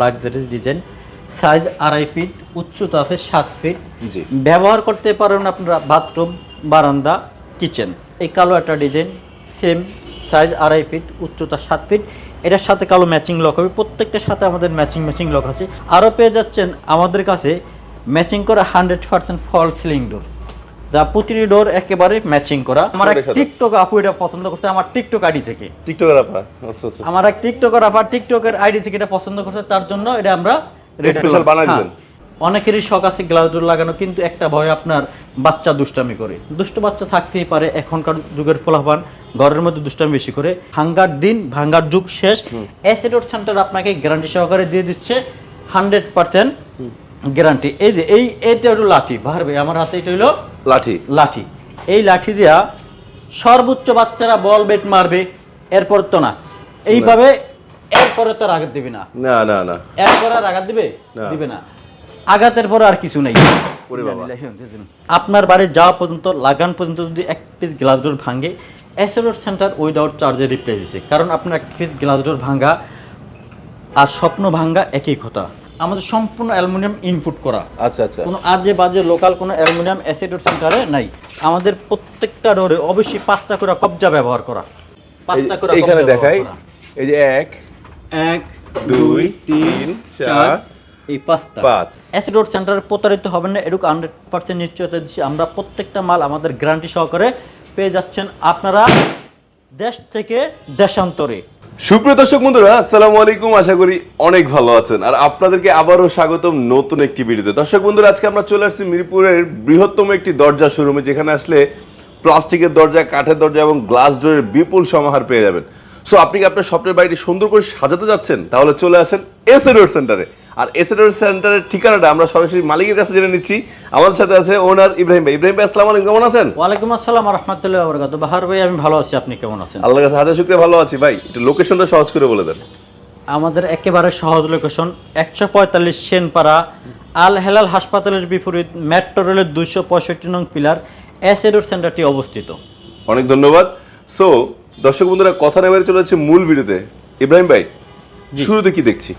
লাক্সারিস design size আড়াই feet উচ্চতা আছে সাত ফিট জি। ব্যবহার করতে পারেন আপনারা বাথরুম বারান্দা কিচেন এই কালো একটা ডিজাইন সেম সাইজ আড়াই ফিট উচ্চতা সাত ফিট এটার সাথে কালো ম্যাচিং লক হবে। প্রত্যেকটার সাথে আমাদের ম্যাচিং ম্যাচিং লক আছে। আরও পেয়ে যাচ্ছেন আমাদের কাছে ম্যাচিং করা hundred percent full ceiling door যা প্রতিটি ডোর একেবারে ম্যাচিং করা। আমার এক টিকটক আপু এটা পছন্দ করছে আমার টিকটক আইডি থেকে। টিকটকের আপা আচ্ছা আচ্ছা। আমার এক টিকটকার টিকটকের আইডি থেকে এটা পছন্দ করছে তার জন্য এটা আমরা করলাম। বানাই হ্যাঁ। অনেকেরই শখ আছে গ্লাস ডোর লাগানো কিন্তু একটা ভয় আপনার বাচ্চা দুষ্টামি করে। দুষ্ট বাচ্চা থাকতেই পারে এখনকার যুগের ফলাফান ঘরের মধ্যে দুষ্টামি বেশি করে। ভাঙ্গার দিন ভাঙ্গার যুগ শেষ। অ্যাসিডোর সেন্টার আপনাকে গ্যারান্টি সহকারে দিয়ে দিচ্ছে হান্ড্রেড পার্সেন্ট গ্যারান্টি এই যে এই এটা হলো লাঠি। ভারবে আমার হাতে এটা হলো লাঠি। লাঠি। এই লাঠি দিয়া সর্বোচ্চ বাচ্চারা বল বেট মারবে এরপর তো না। এইভাবে এরপরে তো আঘাত দিবে না। না না না। এরপর আর আঘাত দিবে? দিবে না। আঘাতের পর আর কিছু নেই। আপনার বাড়ি যাওয়া পর্যন্ত লাগান পর্যন্ত যদি এক পিস গ্লাস ডোর ভাঙে এসএলওর সেন্টার উইদাউট চার্জে রিপ্লেস দিচ্ছে কারণ আপনার এক পিস গ্লাস ডোর ভাঙা আর স্বপ্ন ভাঙ্গা একই কথা। আমাদের সম্পূর্ণ অ্যালুমিনিয়াম ইনপুট করা। আচ্ছা আচ্ছা। কোনো আজে বাজে লোকাল কোনো অ্যালুমিনিয়াম অ্যাসিডোর সেন্টারে নাই। আমাদের প্রত্যেকটা ডোরে অবশ্যই পাঁচটা করে কবজা ব্যবহার করা। পাঁচটা করে এইখানে দেখাই এই যে এক এক দুই তিন চার এই পাঁচটা। পাঁচ। অ্যাসিডোর সেন্টারে প্রতারিত হবেন না এরকম হান্ড্রেড পার্সেন্ট নিশ্চয়তা দিচ্ছি। আমরা প্রত্যেকটা মাল আমাদের গ্যারান্টি সহকারে পেয়ে যাচ্ছেন। আপনারা দেশ থেকে দেশান্তরে। সুপ্রিয় দর্শক বন্ধুরা, আসসালামু আলাইকুম। আশা করি অনেক ভালো আছেন। আর আপনাদেরকে আবারও স্বাগতম নতুন একটি ভিডিওতে। দর্শক বন্ধুরা, আজকে আমরা চলে আসছি মিরপুরের বৃহত্তম একটি দরজা শোরুমে, যেখানে আসলে প্লাস্টিকের দরজা, কাঠের দরজা এবং গ্লাস ডোরের বিপুল সমাহার পেয়ে যাবেন। সো আপনি কি আপনার স্বপ্নের বাড়িটি সুন্দর করে সাজাতে যাচ্ছেন? তাহলে চলে আসেন এস রোড সেন্টারে আর এস রোড সেন্টারের ঠিকানাটা আমরা সরাসরি মালিকের কাছে জেনে নিচ্ছি। আমাদের সাথে আছে ওনার ইব্রাহিম ভাই। ইব্রাহিম ভাই আসসালামু আলাইকুম। কেমন আছেন? ওয়ালাইকুম আসসালাম রহমতুল্লাহ বরকাত বাহার ভাই আমি ভালো আছি। আপনি কেমন আছেন? আল্লাহর কাছে হাজার শুক্রিয়া ভালো আছি। ভাই একটু লোকেশনটা সহজ করে বলে দেন। আমাদের একেবারে সহজ লোকেশন একশো পঁয়তাল্লিশ সেনপাড়া আল হেলাল হাসপাতালের বিপরীত মেট্রো রেলের দুইশো পঁয়ষট্টি নং পিলার এস এডোর সেন্টারটি অবস্থিত। অনেক ধন্যবাদ। সো দর্শক বন্ধুরা কথা নেবার চলে যাচ্ছে মূল ভিডিওতে। ইব্রাহিম ভাই শুরুতে কি দেখছি?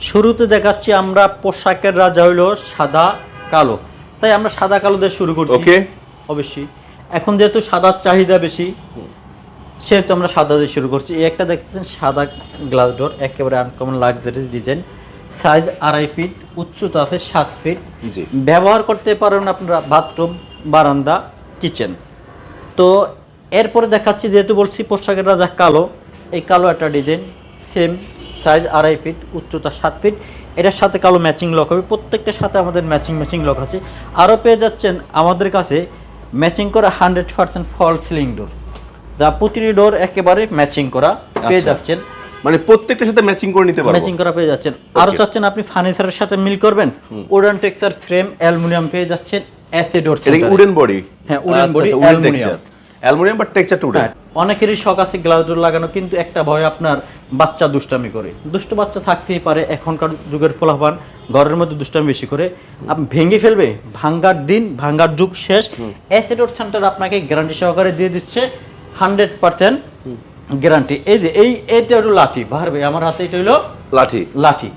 শুরুতে দেখাচ্ছি আমরা পোশাকের রাজা হইল সাদা কালো। তাই আমরা সাদা কালো দিয়ে শুরু করছি। Okay. অবশ্যই। এখন যেহেতু সাদার চাহিদা বেশি সেহেতু আমরা সাদা দিয়ে শুরু করছি। এই একটা দেখতেছেন সাদা গ্লাস ডোর একেবারে আনকমন লাক্সারিস ডিজাইন সাইজ আড়াই ফিট উচ্চতা আছে সাত ফিট জি। ব্যবহার করতে পারেন আপনারা বাথরুম বারান্দা কিচেন তো এরপরে দেখাচ্ছি যেহেতু বলছি পোশাকের রাজা কালো এই কালো একটা ডিজাইন সেম সাইজ আড়াই ফিট উচ্চতা সাত ফিট এটার সাথে কালো ম্যাচিং লক হবে। প্রত্যেকটার সাথে আমাদের ম্যাচিং ম্যাচিং লক আছে। আরও পেয়ে যাচ্ছেন আমাদের কাছে ম্যাচিং করা hundred percent full ceiling door যা প্রতিটি ডোর একেবারে ম্যাচিং করা পেয়ে আচ্ছা। যাচ্ছেন। মানে প্রত্যেকটার সাথে ম্যাচিং করে নিতে ম্যাচিং করা পেয়ে যাচ্ছেন। আরও চাচ্ছেন আপনি ফার্নিচারের সাথে মিল করবেন? উডেন টেক্সচার ফ্রেম অ্যালুমিনিয়াম পেয়ে যাচ্ছেন। অ্যাসিডোর এটা কি উডেন বডি হ্যাঁ, wooden body, aluminium. Aluminium but texture wooden হ্যাঁ, অনেকেরই শখ আছে গ্লাস ডোর লাগানো কিন্তু একটা ভয় আপনার বাচ্চা দুষ্টামি করে। দুষ্ট বাচ্চা থাকতেই পারে এখনকার যুগের ফলাফান ঘরের মধ্যে দুষ্টামি বেশি করে। আপনি ভেঙে ফেলবে ভাঙ্গার দিন ভাঙ্গার যুগ শেষ। অ্যাসিডোর সেন্টার আপনাকে গ্যারান্টি সহকারে দিয়ে দিচ্ছে হান্ড্রেড পার্সেন্ট গ্যারান্টি। এই যে এই এটা হলো লাঠি। ভারবে আমার হাতে এটা হলো লাঠি। লাঠি।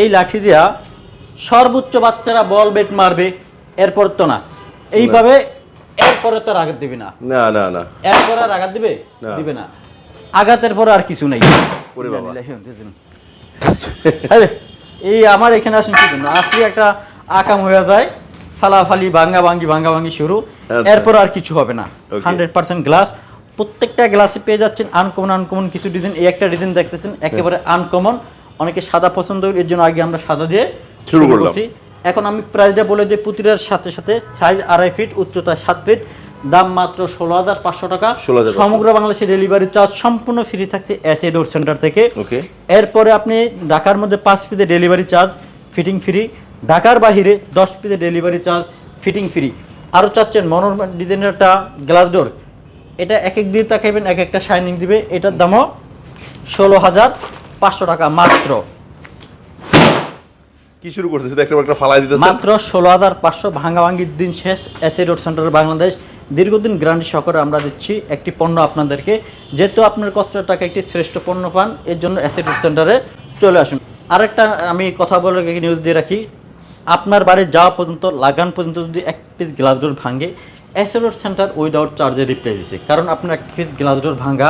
এই লাঠি দিয়া সর্বোচ্চ বাচ্চারা বল বেট মারবে এরপর তো না। এইভাবে এরপরে তো আঘাত দিবে না। না না না। এরপর আর আঘাত দিবে? দিবে না। আঘাতের পর আর কিছু নেই। এই আমার এখানে আসেন কি জন্য? আসলে একটা আকাম হয়ে যায় ফালাফালি ভাঙ্গা ভাঙ্গি ভাঙ্গা ভাঙ্গি শুরু। আচ্ছা। এরপর আর কিছু হবে না। Hundred percent glass. প্রত্যেকটা গ্লাসে পেয়ে যাচ্ছেন আনকমন আনকমন কিছু ডিজাইন এই একটা ডিজাইন দেখতেছেন একেবারে আনকমন অনেকে সাদা পছন্দ এর জন্য আগে আমরা সাদা দিয়ে শুরু করলাম। করছি। এখন আমি প্রাইসটা বলে দিই পুতিরার সাথে সাথে। সাইজ আড়াই ফিট উচ্চতা সাত ফিট দাম মাত্র ষোলো হাজার পাঁচশো টাকা। 16,500 সমগ্র বাংলাদেশে ডেলিভারি চার্জ সম্পূর্ণ ফ্রি থাকছে এসএ ডোর সেন্টার থেকে। ওকে এরপরে আপনি ঢাকার মধ্যে পাঁচ পিসের ডেলিভারি চার্জ ফিটিং ফ্রি ঢাকার বাহিরে দশ পিসের ডেলিভারি চার্জ ফিটিং ফ্রি আরও চাচ্ছেন মনোরম ডিজাইনের একটা গ্লাস ডোর এটা এক এক দিয়ে তাকাইবেন এক একটা শাইনিং দিবে। এটার দামও ষোলো হাজার পাঁচশো টাকা মাত্র। কি শুরু করছে? শুধু একটা একটা ফালাই দিতেছে। মাত্র ষোলো হাজার পাঁচশো ভাঙ্গাভাঙ্গির দিন শেষ এসএ রোড সেন্টার বাংলাদেশ। দীর্ঘদিন গ্যারান্টি সহকারে আমরা দিচ্ছি একটি পণ্য আপনাদেরকে। যেহেতু আপনার কষ্টের টাকা একটি শ্রেষ্ঠ পণ্য পান এর জন্য এসএ রোড সেন্টারে চলে আসুন। আরেকটা আমি কথা বলে নিউজ দিয়ে রাখি। আপনার বাড়ি যাওয়া পর্যন্ত লাগান পর্যন্ত যদি এক পিস গ্লাস ডোর ভাঙে এসএলওর সেন্টার উইদাউট চার্জে রিপ্লেস দিচ্ছে কারণ আপনার এক পিস গ্লাস ডোর ভাঙা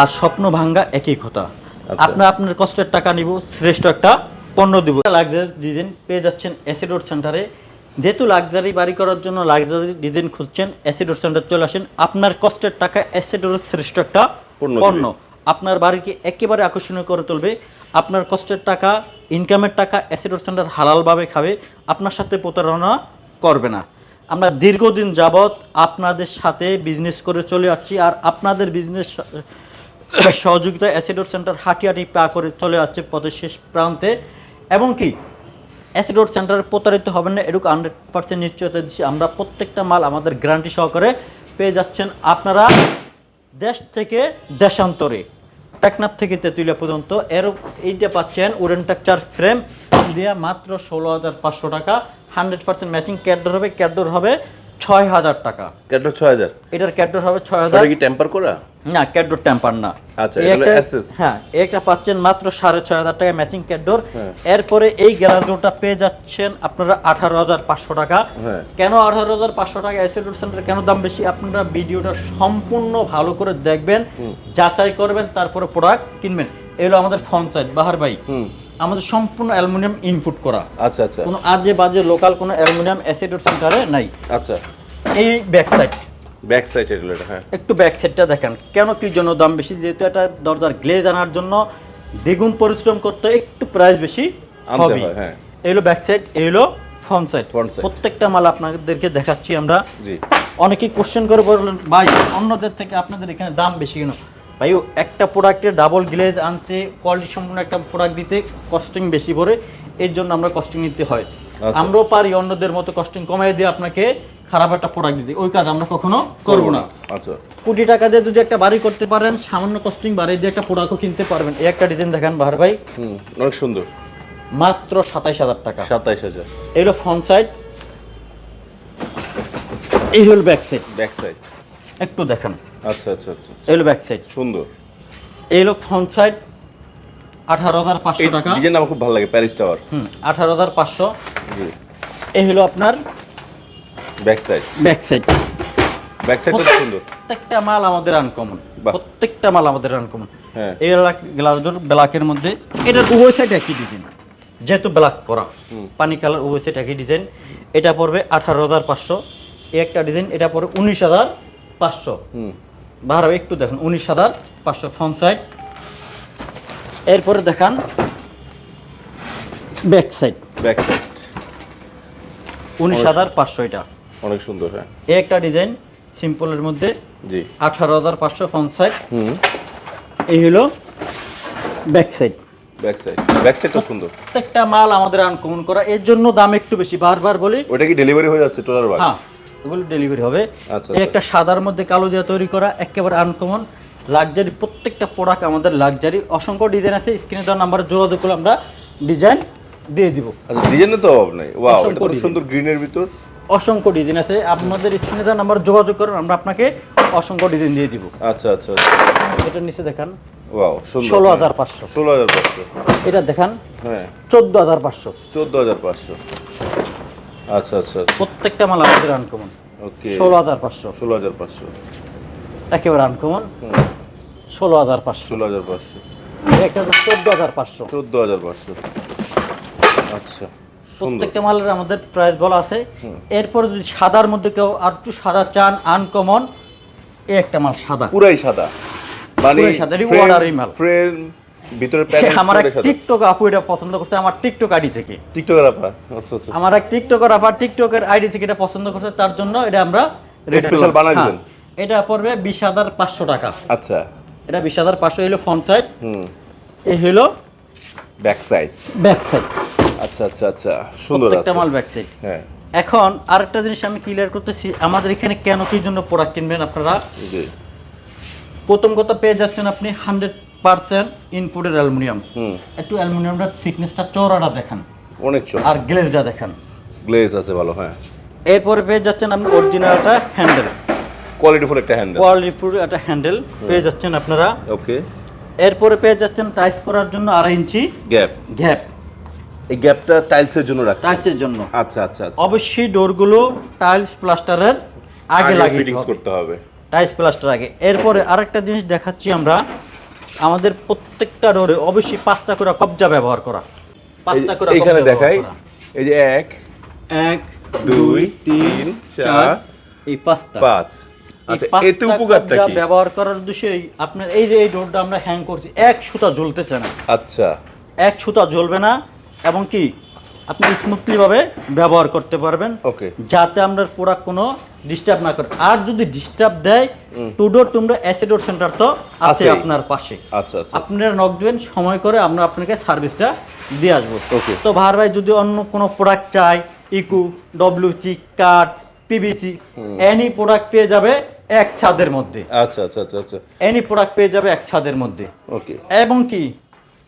আর স্বপ্ন ভাঙ্গা একই কথা। আচ্ছা। আপনার আপনার কষ্টের টাকা নিব শ্রেষ্ঠ একটা পণ্য দিব লাক্সারি ডিজাইন পেয়ে যাচ্ছেন অ্যাসিডোর সেন্টারে যেহেতু লাক্সারি বাড়ি করার জন্য লাক্সারি ডিজাইন খুঁজছেন অ্যাসিডোর সেন্টার চলে আসেন। আপনার কষ্টের টাকা অ্যাসিডোর শ্রেষ্ঠ একটা পণ্য আপনার বাড়িকে একেবারে আকর্ষণীয় করে তুলবে। আপনার কষ্টের টাকা ইনকামের টাকা অ্যাসিডোর সেন্টার হালালভাবে খাবে। আপনার সাথে প্রতারণা করবে না। আমরা দীর্ঘদিন যাবৎ আপনাদের সাথে বিজনেস করে চলে আসছি আর আপনাদের বিজনেস সহযোগিতা অ্যাসিডোর সেন্টার হাঁটি হাঁটি পা করে চলে আসছে পথের শেষ প্রান্তে। এবং কি? অ্যাসিডোর সেন্টারে প্রতারিত হবেন না এরকম হান্ড্রেড পার্সেন্ট নিশ্চয়তা দিচ্ছি। আমরা প্রত্যেকটা মাল আমাদের গ্যারান্টি সহকারে পেয়ে যাচ্ছেন। আপনারা দেশ থেকে দেশান্তরে টেকনাপ থেকে তেঁতুলিয়া পর্যন্ত, এর এইটা পাচ্ছেন উডেন ফ্রেম। দিয়ে মাত্র ষোলো হাজার পাঁচশো টাকা। হান্ড্রেড পার্সেন্ট ম্যাচিং ক্যাডোর হবে ক্যাডোর হবে ছয় হাজার টাকা। ছয় হাজার? এটার ক্যাডোর হবে ছয় হাজার। কি টেম্পার করা? না ক্যাডোর টেম্পার না। আচ্ছা, এটা হ্যাঁ পাচ্ছেন মাত্র সাড়ে ছয় হাজার টাকা ম্যাচিং ক্যাডোর হ্যাঁ। এরপরে এই গ্যালাজোটা পেয়ে যাচ্ছেন আপনারা আঠারো হাজার পাঁচশো টাকা। হ্যাঁ। কেন আঠারো হাজার পাঁচশো টাকা অ্যাসিডোর সেন্টার কেন দাম বেশি? আপনারা ভিডিওটা সম্পূর্ণ ভালো করে দেখবেন যাচাই করবেন তারপরে প্রোডাক্ট কিনবেন। এগুলো আমাদের ফ্রন্ট সাইড বাহার ভাই আমাদের সম্পূর্ণ অ্যালুমিনিয়াম ইনপুট করা। আচ্ছা আচ্ছা। কোনো আজে বাজে লোকাল কোনো অ্যালুমিনিয়াম অ্যাসিডোর সেন্টারে নাই। আচ্ছা। এই ব্যাক সাইড ব্যাক সাইড এটা হ্যাঁ। একটু ব্যাক সাইডটা দেখেন কেন কি জন্য দাম বেশি? যেহেতু এটা দরজার গ্লেজ আনার জন্য দ্বিগুণ পরিশ্রম করতে একটু প্রাইস বেশি হবে। হয়, হ্যাঁ। এই হলো ব্যাক সাইড এই হলো ফ্রন্ট সাইড। প্রত্যেকটা মাল আপনাদেরকে দেখাচ্ছি আমরা। জি। অনেকেই কোশ্চেন করে বললেন ভাই অন্যদের থেকে আপনাদের এখানে দাম বেশি কেন? ভাই একটা প্রোডাক্টে ডাবল গ্লেজ আনতে কোয়ালিটি সম্পূর্ণ একটা প্রোডাক্ট দিতে কস্টিং বেশি পড়ে এর জন্য আমরা কস্টিং নিতে হয়। আচ্ছা। আমরাও পারি অন্যদের মতো কস্টিং কমাই দিয়ে আপনাকে খারাপ একটা প্রোডাক্ট দিতে। ওই কাজ আমরা কখনো করব না। আচ্ছা। কোটি টাকা দিয়ে যদি একটা বাড়ি করতে পারেন সামান্য কস্টিং বাড়ি দিয়ে একটা প্রোডাক্টও কিনতে পারবেন। এই একটা ডিজাইন দেখেন বাহার ভাই। হুম অনেক সুন্দর। মাত্র সাতাইশ হাজার টাকা। সাতাইশ হাজার। এই হলো ফ্রন্ট সাইড এই হলো ব্যাক সাইড ব্যাক সাইড একটু দেখেন। আচ্ছা আচ্ছা আচ্ছা হলো ব্যাক সাইড সুন্দর। এই হলো ফ্রন্ট সাইড আঠারো হাজার পাঁচশো টাকা। ডিজাইন আমার খুব ভালো লাগে প্যারিস টাওয়ার হুম আঠারো হাজার পাঁচশো। জি। এই হলো আপনার back side back side back সাইডটা সুন্দর। প্রত্যেকটা মাল আমাদের আনকমন প্রত্যেকটা মাল আমাদের আনকমন হ্যাঁ। এই গ্লাস ডোর ব্ল্যাকের মধ্যে। এটার উভয় সাইড একই ডিজাইন যেহেতু ব্ল্যাক করা। পানি কালার উভয় সাইড একই ডিজাইন এটা পড়বে আঠারো হাজার পাঁচশো। এই একটা ডিজাইন এটা পড়বে উনিশ হাজার পাঁচশো। বাহার একটু দেখুন উনিশ হাজার পাঁচশো ফ্রন্ট সাইড এরপরে দেখান ব্যাক সাইড ব্যাক সাইড উনিশ হাজার পাঁচশো এটা। অনেক সুন্দর হ্যাঁ। একটা ডিজাইন সিম্পলের মধ্যে জি। আঠারো হাজার পাঁচশো ফ্রন্ট সাইড হুম। এই হলো back side back side back সাইডটা সুন্দর। প্রত্যেকটা মাল আমাদের আনকমন করা এর জন্য দাম একটু বেশি বারবার বলি। ওটা কি ডেলিভারি হয়ে যাচ্ছে টোটাল হ্যাঁ। এগুলো ডেলিভারি হবে। আচ্ছা, আচ্ছা। একটা সাদার মধ্যে কালো দিয়ে তৈরি করা একেবারে আনকমন লাক্সারি প্রত্যেকটা প্রোডাক্ট আমাদের লাক্সারি অসংখ্য ডিজাইন আছে স্ক্রিনে দেওয়া নাম্বারে যোগাযোগ করলে আমরা ডিজাইন দিয়ে দিব। আচ্ছা ডিজাইনের তো অভাব নাই। ওয়াও এটা খুব সুন্দর গ্রিনের ভিতর। অসংখ্য ডিজাইন আছে। আপনাদের স্ক্রিনে দেওয়া নাম্বার যোগাযোগ করুন আমরা আপনাকে অসংখ্য ডিজাইন দিয়ে দিব। আচ্ছা, আচ্ছা আচ্ছা এটা নিচে দেখান। ওয়াও সুন্দর। 16500 16500 এটা দেখান। হ্যাঁ। 14500 14500 আচ্ছা আচ্ছা আচ্ছা। প্রত্যেকটা মাল আমাদের আনকমন ওকে ষোলো হাজার পাঁচশো। ষোলো হাজার পাঁচশো। একেবারে আনকমন ষোলো হাজার পাঁচশো। ষোলো হাজার পাঁচশো। একটা চোদ্দ হাজার পাঁচশো। চোদ্দ হাজার পাঁচশো। আচ্ছা প্রত্যেকটা মালের আমাদের প্রাইস বলা আছে। এরপরে যদি সাদার মধ্যে কেউ আর একটু সাদা চান আনকমন এই একটা মাল সাদা। পুরাই সাদা। মানে সাদা, order-ই মাল। ফ্রেম ভিতরে প্যানেল আমার এক টিকটক আপু এটা পছন্দ করছে আমার টিকটক আইডি থেকে। টিকটকের আপা আচ্ছা আচ্ছা। আমার এক টিকটকার আবার টিকটকের আইডি থেকে এটা পছন্দ করছে তার জন্য এটা আমরা করলাম। বানাই হ্যাঁ, দিবেন? এটা পড়বে বিশ হাজার পাঁচশো টাকা। আচ্ছা। এটা বিশ হাজার পাঁচশো হলো ফ্রন্ট সাইড হুম। এই হলো ব্যাক সাইড ব্যাক সাইড আচ্ছা আচ্ছা আচ্ছা সুন্দর প্রত্যেকটা মাল ব্যাক সাইড হ্যাঁ। এখন আরেকটা জিনিস আমি ক্লিয়ার করতেছি আমাদের এখানে কেন কি জন্য প্রোডাক্ট কিনবেন আপনারা? প্রথম কথা পেয়ে যাচ্ছেন আপনি হান্ড্রেড পার্সেন্ট ইনপুটের অ্যালুমিনিয়াম হুম। একটু অ্যালুমিনিয়ামটার থিকনেসটা চৌড়াটা দেখান। অনেক আর গ্লেজটা দেখান। গ্লেজ আছে ভালো হ্যাঁ। এরপরে পেয়ে যাচ্ছেন আপনি অরিজিনালটা হ্যান্ডেল কোয়ালিটিফুল একটা হ্যান্ডেল কোয়ালিটিফুল একটা হ্যান্ডেল পেয়ে যাচ্ছেন আপনারা। ওকে এরপরে পেয়ে যাচ্ছেন টাইস করার জন্য আড়াই ইঞ্চি গ্যাপ গ্যাপ এই গ্যাপটা টাইলসের জন্য রাখছি টাইলসের জন্য। আচ্ছা আচ্ছা আচ্ছা। অবশ্যই ডোরগুলো টাইলস প্লাস্টারের আগে লাগিয়ে করতে হবে। টাইলস প্লাস্টার আগে। এরপরে আরেকটা জিনিস দেখাচ্ছি আমরা। আমাদের প্রত্যেকটা ডোরে অবশ্যই পাঁচটা করে কবজা ব্যবহার করা। পাঁচটা করে এখানে দেখাই এই যে এক এক দুই তিন চার এই পাঁচটা। পাঁচ। আচ্ছা এতে উপকারটা কি? ব্যবহার করার উদ্দেশ্যেই আপনার এই যে এই ডোরটা আমরা হ্যাং করছি এক সুতা জ্বলতেছে না। আচ্ছা। এক সুতা জ্বলবে না এবং কি আপনি স্মুথলি ভাবে ব্যবহার করতে পারবেন ওকে। যাতে আমরা প্রোডাক্ট কোনো ডিস্টার্ব না করে। আর যদি ডিস্টার্ব দেয় টুডোর টুমডো অ্যাসিডোর সেন্টার তো আছে আপনার পাশে। আচ্ছা আচ্ছা আপনারা নক দেবেন সময় করে আমরা আপনাকে সার্ভিসটা দিয়ে আসব। ওকে। তো ভার ভাই যদি অন্য কোনো প্রোডাক্ট চাই ইকু WC cut PVC any product পেয়ে যাবে এক ছাদের মধ্যে। আচ্ছা আচ্ছা আচ্ছা আচ্ছা। এনি প্রোডাক্ট পেয়ে যাবে এক ছাদের মধ্যে। ওকে। এবং কি?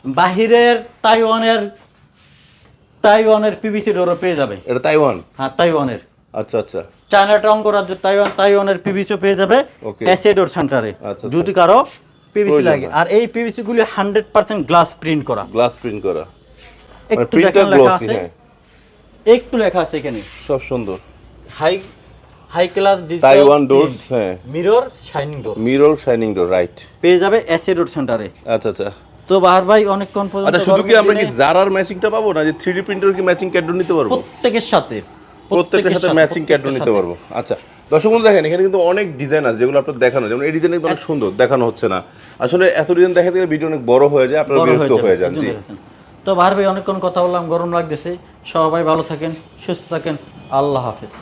বাহিরের তাইওয়ানের তাইওয়ানের পিবিসি ডোরও পেয়ে যাবে। এটা তাইওয়ান? হ্যাঁ তাইওয়ানের। আচ্ছা আচ্ছা। চায়না টাউন রাজ্য তাইওয়ান তাইওয়ানের পিভিসিও পেয়ে যাবে. অ্যাসেডোর সেন্টারে আচ্ছা, যদি কারও পিভিসি লাগে। আর এই পিভিসি গুলি হান্ড্রেড পার্সেন্ট গ্লাস প্রিন্ট করা। গ্লাস প্রিন্ট করা। মানে একটু দেখেন লেখা আছে। হ্যাঁ। একটু লেখা আছে এখানে। সব সুন্দর। High high class Taiwan doors হ্যাঁ। Mirror shining door mirror shining door right পেয়ে যাবে অ্যাসেডোর সেন্টারে আচ্ছা আচ্ছা। তো বাহার ভাই অনেকক্ষণ পর্যন্ত আচ্ছা শুধু কি আমরা কি জারার ম্যাচিংটা পাবো না যে থ্রি ডি প্রিন্টার কি ম্যাচিং ক্যাডো নিতে পারব? প্রত্যেকের সাথে প্রত্যেকটার সাথে ম্যাচিং ক্যাডো নিতে পারব। আচ্ছা দর্শক বন্ধু দেখেন এখানে কিন্তু অনেক ডিজাইন আছে যেগুলো আপনার দেখানো যেমন এই ডিজাইন কিন্তু অনেক সুন্দর দেখানো হচ্ছে না। আসলে এত ডিজাইন দেখাতে গেলে ভিডিও অনেক বড় হয়ে যায় আপনারা বিরক্ত হয়ে যান জি। তো বাহার ভাই অনেকক্ষণ কথা বললাম গরম লাগতেছে। সবাই ভালো থাকেন সুস্থ থাকেন। আল্লাহ হাফেজ।